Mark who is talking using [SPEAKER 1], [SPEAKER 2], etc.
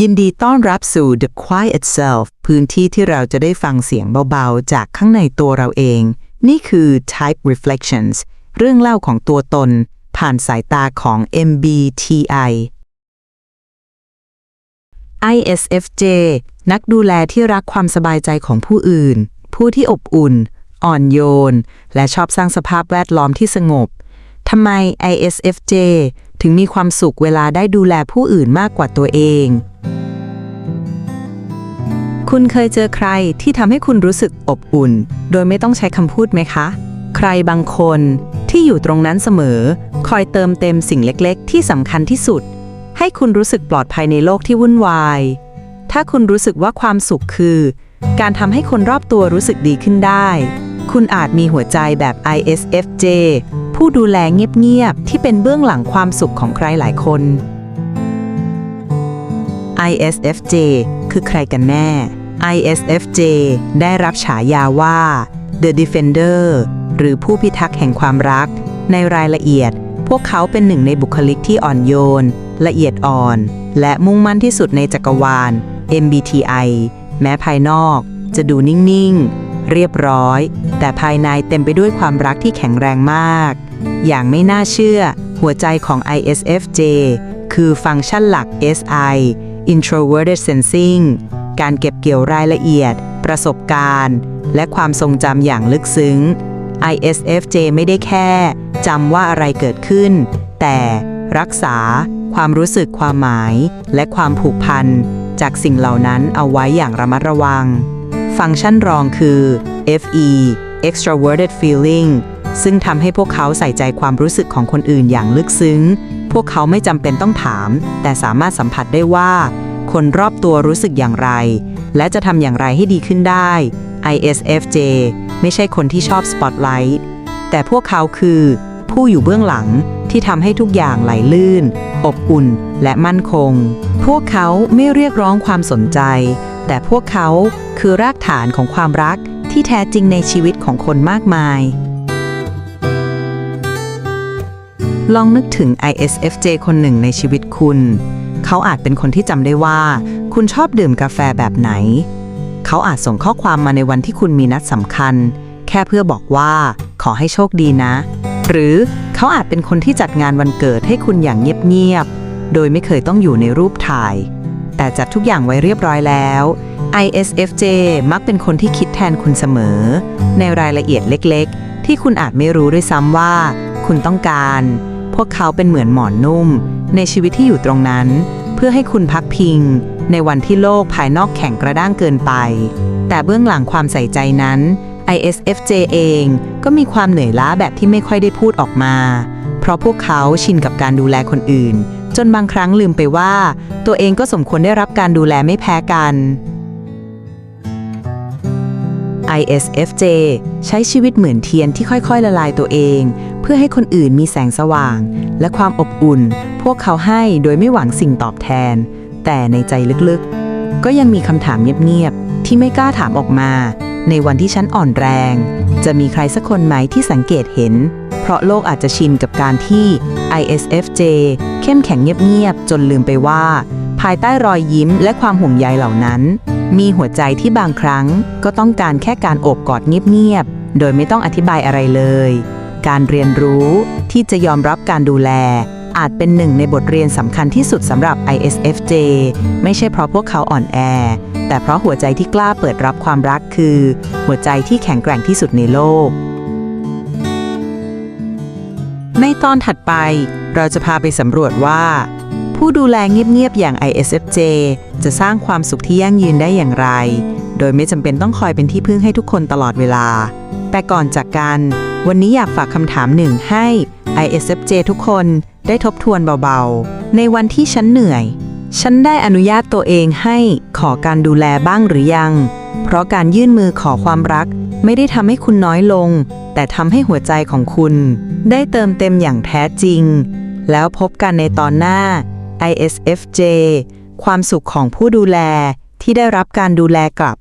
[SPEAKER 1] ยินดีต้อนรับสู่ The Quiet Self พื้นที่ที่เราจะได้ฟังเสียงเบาๆ จากข้างในตัวเราเอง นี่คือ Type Reflections เรื่องเล่าของตัวตน ผ่านสายตาของ MBTI ISFJ นักดูแลที่รักความสบายใจของผู้อื่น ผู้ที่อบอุ่น อ่อนโยน และชอบสร้างสภาพแวดล้อมที่สงบทำไม ISFJ ถึงมีความสุขเวลาได้ดูแลผู้อื่นมากกว่าตัวเอง คุณเคยเจอใครที่ทำให้คุณรู้สึกอบอุ่น โดยไม่ต้องใช้คำพูดไหมคะ ใครบางคนที่อยู่ตรงนั้นเสมอ คอยเติมเต็มสิ่งเล็กๆ ที่สำคัญที่สุด ให้คุณรู้สึกปลอดภัยในโลกที่วุ่นวาย ถ้าคุณรู้สึกว่าความสุขคือ การทำให้คนรอบตัวรู้สึกดีขึ้นได้ คุณอาจมีหัวใจแบบ ISFJ ผู้ดูแลเงียบๆที่เป็นเบื้องหลังความสุขของใครหลายคน ISFJ คือใครกันแน่ ISFJ ได้รับฉายาว่า The Defender หรือผู้พิทักษ์แห่งความรัก ในรายละเอียด พวกเขาเป็นหนึ่งในบุคลิกที่อ่อนโยน ละเอียดอ่อน และมุ่งมั่นที่สุดในจักรวาล MBTI แม้ภายนอก จะดูนิ่ง ๆ เรียบร้อย แต่ภายในเต็มไปด้วยความรักที่แข็งแรงมาก อย่างไม่น่าเชื่อ หัวใจของ ISFJ คือฟังก์ชันหลัก SI Introverted Sensing การเก็บเกี่ยวรายละเอียด ประสบการณ์ และความทรงจำอย่างลึกซึ้ง ISFJ ไม่ได้แค่จำว่าอะไรเกิดขึ้น แต่รักษา ความรู้สึกความหมาย และความผูกพัน จากสิ่งเหล่านั้นเอาไว้อย่างระมัดระวัง ฟังก์ชันรองคือ FE Extroverted Feeling ซึ่งทำให้พวกเขาใส่ใจความรู้สึกของคนอื่นอย่างลึกซึ้ง พวกเขาไม่จำเป็นต้องถาม แต่สามารถสัมผัสได้ว่า คนรอบตัวรู้สึกอย่างไร และจะทำอย่างไรให้ดีขึ้นได้ ISFJ ไม่ใช่คนที่ชอบสปอตไลท์แต่พวกเขาคือ ผู้อยู่เบื้องหลังที่ทำให้ทุกอย่างไหลลื่น อบอุ่น และมั่นคง พวกเขาไม่เรียกร้องความสนใจ แต่พวกเขาคือรากฐานของความรักที่แท้จริงในชีวิตของคนมากมาย ลองนึกถึง ISFJ คนหนึ่งในชีวิตคุณ เขาอาจเป็นคนที่จำได้ว่า คุณชอบดื่มกาแฟแบบไหน เขาอาจส่งข้อความมาในวันที่คุณมีนัดสำคัญ แค่เพื่อบอกว่าขอให้โชคดีนะ หรือเขาอาจเป็นคนที่จัดงานวันเกิดให้คุณอย่างเงียบๆ โดยไม่เคยต้องอยู่ในรูปถ่าย แต่จัดทุกอย่างไว้เรียบร้อยแล้ว ISFJ มักเป็นคนที่คิดแทนคุณเสมอ ในรายละเอียดเล็กๆ ที่คุณอาจไม่รู้ด้วยซ้ำว่า คุณต้องการ พวกเขาเป็นเหมือนหมอนนุ่ม ในชีวิตที่อยู่ตรงนั้น เพื่อให้คุณพักพิง ในวันที่โลกภายนอกแข็งกระด้างเกินไป แต่เบื้องหลังความใส่ใจนั้น ISFJ เองก็มีความเหนื่อยล้าแบบที่ไม่ค่อยได้พูดออกมา เพราะพวกเขาชินกับการดูแลคนอื่น จนบางครั้งลืมไปว่า ตัวเองก็สมควรได้รับการดูแลไม่แพ้กัน ISFJ ใช้ชีวิตเหมือนเทียนที่ค่อยๆ ละลายตัวเอง เพื่อให้คนอื่นมีแสงสว่าง และความอบอุ่น พวกเขาให้โดยไม่หวังสิ่งตอบแทน แต่ในใจลึกๆ ก็ยังมีคำถามเงียบๆ ที่ไม่กล้าถามออกมา ในวันที่ฉันอ่อนแรง จะมีใครสักคนไหมที่สังเกตเห็น เพราะโลกอาจจะชินกับการที่ ISFJ เข้มแข็งเงียบๆ จนลืมไปว่า ภายใต้รอยยิ้มและความห่วงใยเหล่านั้น มีหัวใจที่บางครั้งก็ต้องการแค่การโอบกอดเงียบๆ โดยไม่ต้องอธิบายอะไรเลย การเรียนรู้ที่จะยอมรับการดูแล อาจเป็นหนึ่งในบทเรียนสำคัญที่สุดสำหรับ ISFJ ไม่ใช่เพราะพวกเขาอ่อนแอ แต่เพราะหัวใจที่กล้าเปิดรับความรักคือ หัวใจที่แข็งแกร่งที่สุดในโลก ในตอนถัดไปเราจะพาไปสำรวจว่า ผู้ดูแลเงียบๆอย่าง ISFJ จะสร้างความสุขที่ยั่งยืนได้อย่างไร โดยไม่จำเป็นต้องคอยเป็นที่พึ่งให้ทุกคนตลอดเวลา แต่ก่อนจากกัน วันนี้อยากฝากคำถามหนึ่งให้ ISFJ ทุกคนได้ทบทวนเบาๆ ในวันที่ฉันเหนื่อย ฉันได้อนุญาตตัวเองให้ขอการดูแลบ้างหรือยัง เพราะการยื่นมือขอความรัก ไม่ได้ทำให้คุณน้อยลง แต่ทำให้หัวใจของคุณ ได้เติมเต็มอย่างแท้จริง แล้วพบกันในตอนหน้า ISFJ ความสุขของผู้ดูแลที่ได้รับการดูแลกลับ